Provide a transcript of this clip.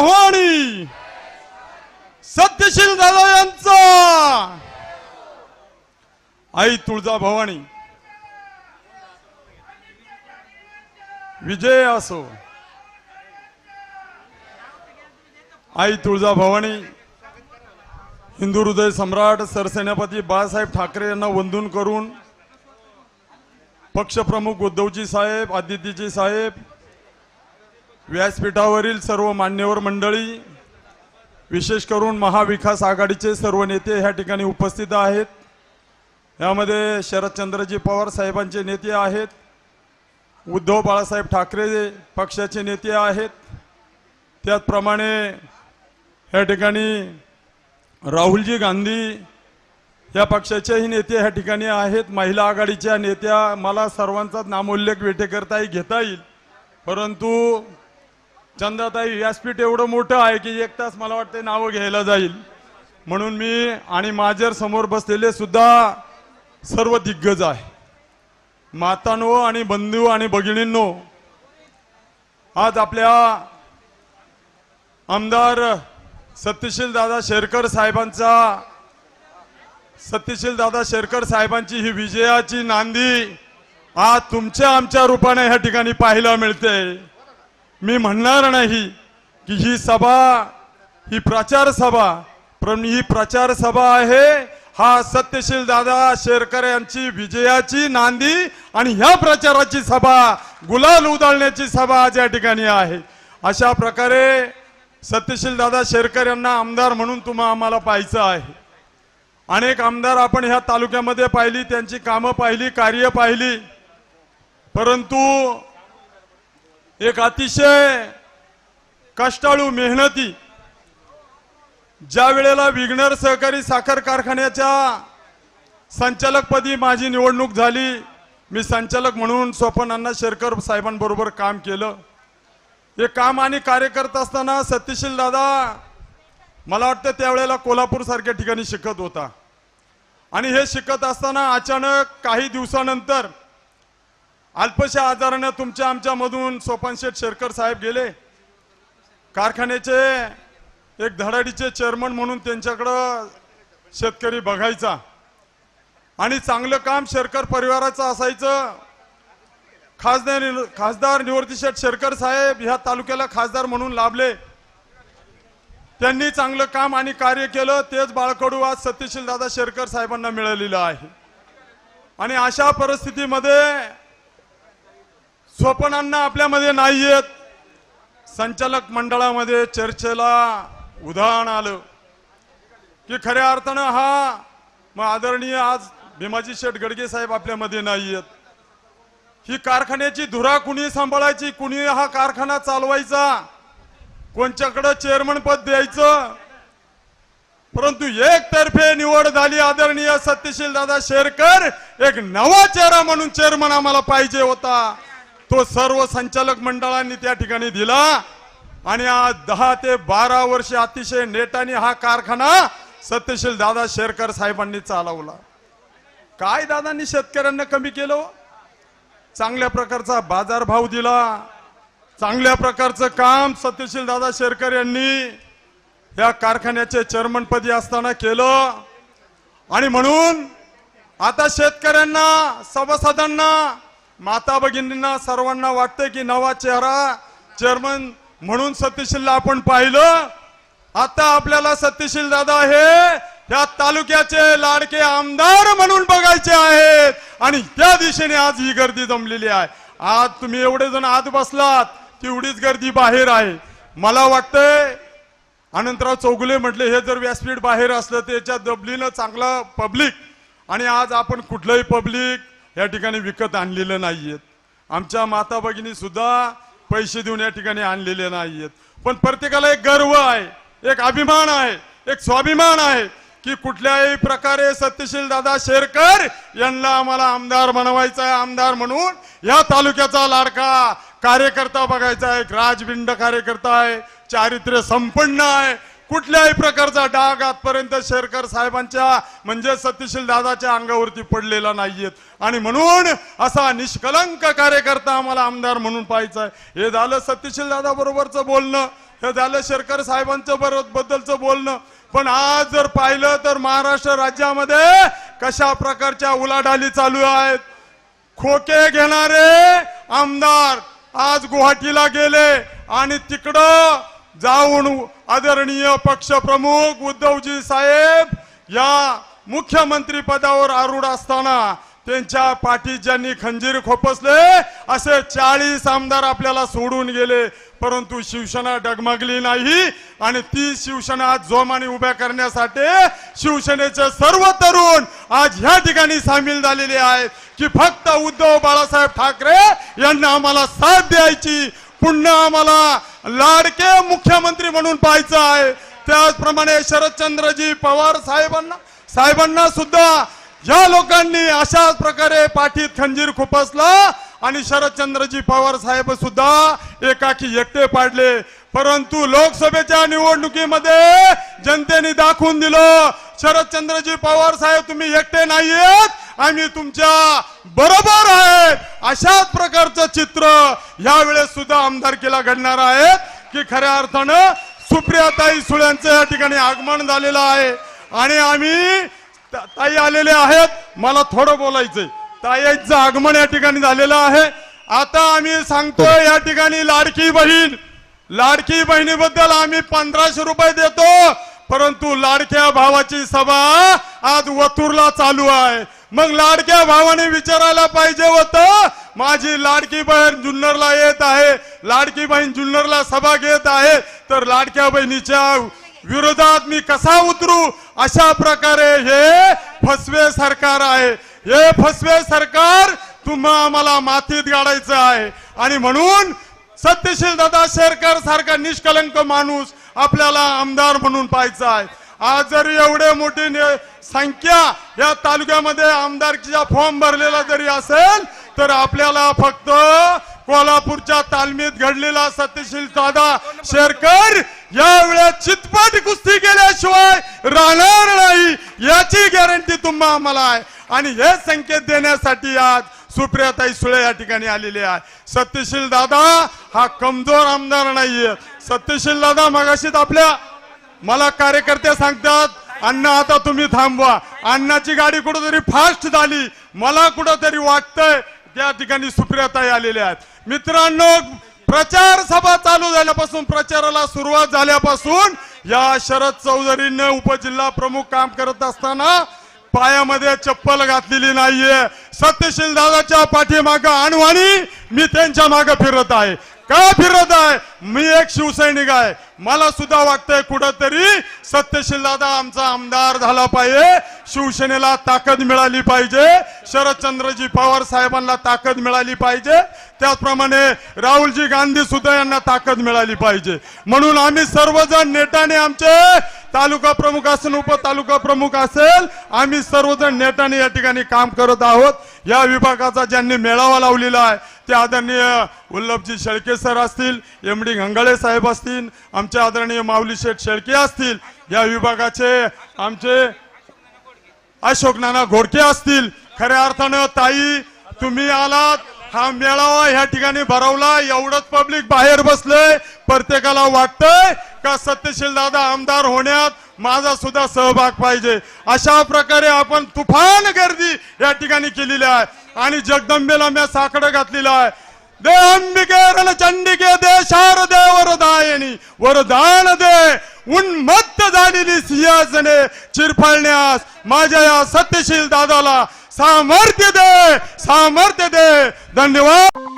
भवानी सत्यशील दादा यांचा. आई तुळजा भवानी विजय असो. आई तुळजा भवानी हिंदू हृदय सम्राट सरसेनापती बाळासाहेब ठाकरे यांना वंदन करून पक्षप्रमुख उद्धवजी साहेब आदित्यजी साहेब व्यासपीठावरील सर्व मान्यवर मंडळी विशेष करून महाविकास आघाडीचे सर्व नेते ह्या ठिकाणी उपस्थित आहेत. यामध्ये शरदचंद्रजी पवार साहेबांचे नेते आहेत. उद्धव बाळासाहेब ठाकरे पक्षाचे नेते आहेत. त्याचप्रमाणे ह्या ठिकाणी राहुलजी गांधी या पक्षाचेही नेते ह्या ठिकाणी आहेत. महिला आघाडीच्या नेत्या मला सर्वांचाच नामोल्लेख वेटेकरताही घेता येईल. परंतु चंदाताई व्यासपीठ एवढं मोठं आहे की एक तास मला वाटते नावं घ्यायला जाईल. म्हणून मी आणि माझ्यासमोर बसलेले सुद्धा सर्व दिग्गज आहे. मातांनो आणि बंधू आणि भगिनींनो आज आपल्या आमदार सत्यशील दादा शेरकर साहेबांचा सत्यशील दादा शेरकर साहेबांची ही विजयाची नांदी आज तुमच्या आमच्या रूपाने ह्या ठिकाणी पाहायला मिळते. मी म्हणणार नाही की ही सभा ही प्रचार सभा पण ही प्रचार सभा आहे. हा सत्यशील दादा शेरकर यांची विजयाची नांदी आणि ह्या प्रचाराची सभा गुलाल उधळण्याची सभा आज या ठिकाणी आहे. अशा प्रकारे सत्यशील दादा शेरकर यांना आमदार म्हणून तुम्हा आम्हाला पाहायचं आहे. अनेक आमदार आपण ह्या तालुक्यामध्ये पाहिली त्यांची कामं पाहिली कार्य पाहिली परंतु एक अतिशय कष्टाळू मेहनती ज्या वेळेला विघ्नर सहकारी साखर कारखान्याच्या संचालकपदी माझी निवडणूक झाली मी संचालक म्हणून स्वपन अण्णा शेरकर साहेबांबरोबर काम केलं. हे काम आणि कार्य करत असताना सत्यशील दादा मला वाटतं त्यावेळेला कोल्हापूरसारख्या ठिकाणी शिकत होता. आणि हे शिकत असताना अचानक काही दिवसानंतर अल्पशा आजारानं तुमच्या आमच्यामधून सोपान शेठ शेरकर साहेब गेले. कारखान्याचे एक धडाडीचे चेअरमन म्हणून त्यांच्याकडं शेतकरी बघायचा. आणि चांगलं काम शेरकर परिवाराचं असायचं. खासदार खासदार निवृत्ती शेठ शेरकर साहेब ह्या तालुक्याला खासदार म्हणून लाभले. त्यांनी चांगलं काम आणि कार्य केलं तेच बाळकडू आज सत्यशील दादा शेरकर साहेबांना मिळालेलं आहे. आणि अशा परिस्थितीमध्ये स्वप्नांना आपल्यामध्ये नाही येत संचालक मंडळामध्ये चर्चेला उदाहरण आलं. की खऱ्या अर्थानं हा मग आदरणीय आज भीमाजी शेठ गडगे साहेब आपल्यामध्ये नाही आहेत ही कारखान्याची धुरा कुणी सांभाळायची कुणी हा कारखाना चालवायचा कोणच्याकडं चेअरमन पद द्यायचं? परंतु एकतर्फे निवड झाली आदरणीय सत्यशील दादा शेरकर एक नवा चेहरा म्हणून चेअरमन आम्हाला पाहिजे होता. तो सर्व संचालक मंडळांनी त्या ठिकाणी दिला. आणि आज दहा ते बारा वर्ष अतिशय नेटाने हा कारखाना सत्यशील दादा शेरकर साहेबांनी चालवला. काय दादांनी शेतकऱ्यांना कमी केलं हो? चांगल्या प्रकारचा बाजारभाव दिला. चांगल्या प्रकारचं काम सत्यशील दादा शेरकर यांनी या कारखान्याचे चेअरमनपदी असताना केलं. आणि म्हणून आता शेतकऱ्यांना सभासदांना माता भगिनींना सर्वांना वाटतं की नवा चेहरा चेअरमन म्हणून सत्यशीलला आपण पाहिलं. आता आपल्याला सत्यशील दादा हे या तालुक्याचे लाडके आमदार म्हणून बघायचे आहेत. आणि त्या दिशेने आज ही गर्दी जमलेली आहे. आज तुम्ही एवढे जण आत बसलात तेवढीच गर्दी बाहेर आहे. मला वाटतंय अनंतराव चौगुले म्हटले हे जर व्यासपीठ बाहेर असलं तर याच्या दबलीनं चांगला पब्लिक आणि आज आपण कुठलंही पब्लिक या ठिकाणी विकत आणलेलं नाहीयेत. आमच्या माता भगिनी सुद्धा पैसे देऊन या ठिकाणी आणलेले नाहीयेत. पण प्रत्येकाला एक गर्व आहे एक अभिमान आहे एक स्वाभिमान आहे की कुठल्याही प्रकारे सत्यशील दादा शेरकर यांना आम्हाला आमदार बनवायचा आहे आमदार म्हणून या तालुक्याचा लाडका कार्यकर्ता बघायचा आहे एक राजबिंड कार्यकर्ता आहे चारित्र्य संपन्न आहे कुठल्याही प्रकारचा डाग आजपर्यंत शेरकर साहेबांच्या म्हणजे सत्यशील दादाच्या अंगावरती पडलेला नाहीयेत. आणि म्हणून असा निष्कलंक कार्यकर्ता आम्हाला आमदार म्हणून पाहायचा आहे. हे झालं सत्यशील दादा बरोबरचं बोलणं हे झालं शेरकर साहेबांचं बरोबर बद्दलचं बोलणं. पण आज जर पाहिलं तर महाराष्ट्र राज्यामध्ये कशा प्रकारच्या उलाढाली चालू आहेत. खोके घेणारे आमदार आज गुवाहाटीला गेले आणि तिकडं जाऊन आदरणीय पक्षप्रमुख उद्धवजी साहेब या मुख्यमंत्री पदावर आरूढ असताना त्यांच्या पाठीत ज्यांनी खंजीर खोपसले. असे चाळीस आमदार आपल्याला सोडून गेले. परंतु शिवसेना डगमगली नाही आणि ती शिवसेना आज जोमाने उभ्या करण्यासाठी शिवसेनेचे सर्व तरुण आज ह्या ठिकाणी सामील झालेले आहेत की फक्त उद्धव बाळासाहेब ठाकरे यांना आम्हाला साथ द्यायची. पुन्हा आम्हाला लाडके मुख्यमंत्री म्हणून पाहायचं आहे. त्याचप्रमाणे शरदचंद्रजी पवार साहेबांना साहेबांना सुद्धा या लोकांनी अशाच प्रकारे पाठीत खंजीर खुपसला आणि शरदचंद्रजी पवार साहेब सुद्धा एकाकी एकटे पाडले. परंतु लोकसभेच्या निवडणुकीमध्ये जनतेने दाखवून दिलं शरदचंद्रजी पवार साहेब तुम्ही एकटे नाहीयेत आम्ही तुमच्या बरोबर आहेत. अशाच प्रकारचं चित्र यावेळेस सुद्धा आमदारकीला घडणार आहेत की खऱ्या अर्थानं सुप्रियाताई सुळ्यांचं या ठिकाणी आगमन झालेलं आहे. आणि आम्ही ताई आलेले आहेत मला थोडं बोलायचंय. ताईचं आगमन या ठिकाणी झालेलं आहे. आता आम्ही सांगतोय या ठिकाणी लाडकी बहीण लाडकी बहिणीबद्दल आम्ही पंधराशे रुपये देतो परंतु लाडक्या भावाची सभा आज वतूरला चालू आहे. मग लाडक्या भावाने विचारायला पाहिजे होतं माझी लाडकी बहीण जुन्नरला येत आहे लाडकी बहीण जुन्नरला सभा घेत आहे तर लाडक्या बहिणीच्या विरोधात मी कसा उतरू? अशा प्रकारे हे फसवे सरकार आहे. हे फसवे सरकार तुम्हा आम्हाला मातीत गाडायचं आहे. आणि म्हणून सत्यशील दादा शेरकर सारखा निष्कलंक माणूस आपल्याला आमदार म्हणून पाहायचा आहे. आज जरी एवढे मोठी ने- संख्या या तालुक्यामध्ये आमदारकीचा फॉर्म भरलेला जरी असेल तर आपल्याला फक्त कोल्हापूरच्या तालमीत घडलेला सत्यशील दादा शेरकर यावेळेस चितपट कुस्ती केल्याशिवाय राहणार नाही याची गॅरंटी तुम्हा आम्हाला आहे. आणि हे संकेत देण्यासाठी आज सुप्रियाताई सुळे या ठिकाणी आलेले आहे. सत्यशील दादा हा कमजोर आमदार नाहीये. सत्यशील दादा मगाशीत आपल्या मला कार्यकर्ते सांगतात अण्णा आता तुम्ही थांबवा. अण्णाची गाडी कुठंतरी फास्ट झाली. मला कुठंतरी वाटतंय त्या ठिकाणी सुप्रियाताई आलेल्या आहेत. मित्रांनो प्रचार सभा चालू झाल्यापासून प्रचाराला सुरुवात झाल्यापासून या शरद चौधरीने उपजिल्हा प्रमुख काम करत असताना पायामध्ये चप्पल घातलेली नाहीये. सत्यशील दादाच्या पाठीमाग आणवानी मी त्यांच्या मागे फिरत आहे. का फिरत आहे? मी एक शिवसैनिक आहे. मला सुद्धा वाटतंय कुठंतरी सत्यशील दादा आमचा आमदार झाला पाहिजे. शिवसेनेला ताकद मिळाली पाहिजे. शरदचंद्रजी पवार साहेबांना ताकद मिळाली पाहिजे. त्याचप्रमाणे राहुलजी गांधी सुद्धा यांना ताकद मिळाली पाहिजे. म्हणून आम्ही सर्वजण नेटाने आमचे तालुका प्रमुख असेल उप तालुका प्रमुख असेल आम्ही सर्वजण नेटाने या ठिकाणी काम करत आहोत. या विभागाचा ज्यांनी मेळावा लावलेला आहे ते आदरणीय वल्लभजी शेळके सर असतील एम डी घंगाळे साहेब असतील आमचे आदरणीय माऊली शेठ शेळके असतील या विभागाचे आमचे अशोक नाना घोडके असतील. खऱ्या अर्थानं ताई तुम्ही आलात हा मेळावा ह्या ठिकाणी भरवला एवढंच पब्लिक बाहेर बसलंय प्रत्येकाला वाटतंय का सत्यशील दादा आमदार होण्यात माझा सुद्धा सहभाग पाहिजे? अशा प्रकारे आपण तुफान गर्दी या ठिकाणी केलेली आहे आणि जगदंबेला मी साकडं घातलेलं आहे. दे अंबिके रण चंडिके दे शारदे वरदायनी वरदान दे. उन्मत्त झालेली सिंहासने चिरफळण्यास माझ्या या सत्यशील दादाला सामर्थ्य दे सामर्थ्य दे. धन्यवाद.